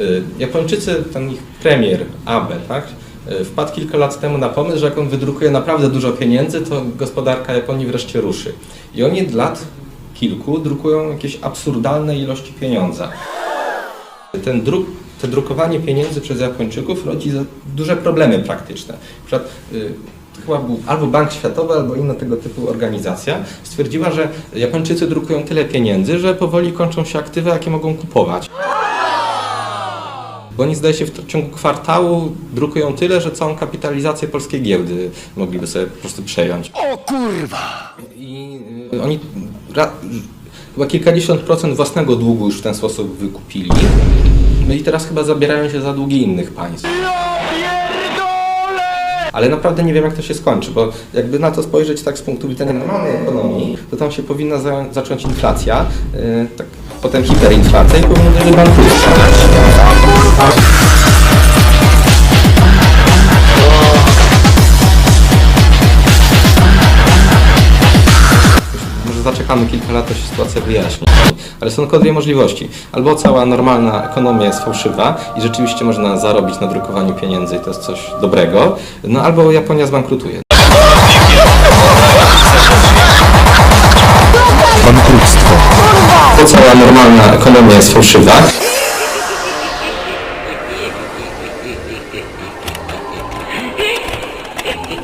Y, Japończycy, ten ich premier Abe, tak, y, wpadł kilka lat temu na pomysł, że jak on wydrukuje naprawdę dużo pieniędzy, to gospodarka Japonii wreszcie ruszy. I oni od lat kilku drukują jakieś absurdalne ilości pieniądza. Ten druk, to drukowanie pieniędzy przez Japończyków rodzi duże problemy praktyczne. Na przykład, y, chyba był albo Bank Światowy, albo inna tego typu organizacja stwierdziła, że Japończycy drukują tyle pieniędzy, że powoli kończą się aktywa, jakie mogą kupować. Bo oni zdaje się w ciągu kwartału drukują tyle, że całą kapitalizację polskiej giełdy mogliby sobie po prostu przejąć. O kurwa! I y, oni chyba kilkadziesiąt procent własnego długu już w ten sposób wykupili. No i teraz chyba zabierają się za długi innych państw. Ale naprawdę nie wiem, jak to się skończy, bo jakby na to spojrzeć tak z punktu widzenia normalnej ekonomii, to tam się powinna za, zacząć inflacja, y, tak, potem hiperinflacja i powinno dojść do bankructwa. Zaczekamy kilka lat, to się sytuacja wyjaśni. Ale są tylko dwie możliwości. Albo cała normalna ekonomia jest fałszywa i rzeczywiście można zarobić na drukowaniu pieniędzy i to jest coś dobrego, no albo Japonia zbankrutuje. Bankructwo. To cała normalna ekonomia jest fałszywa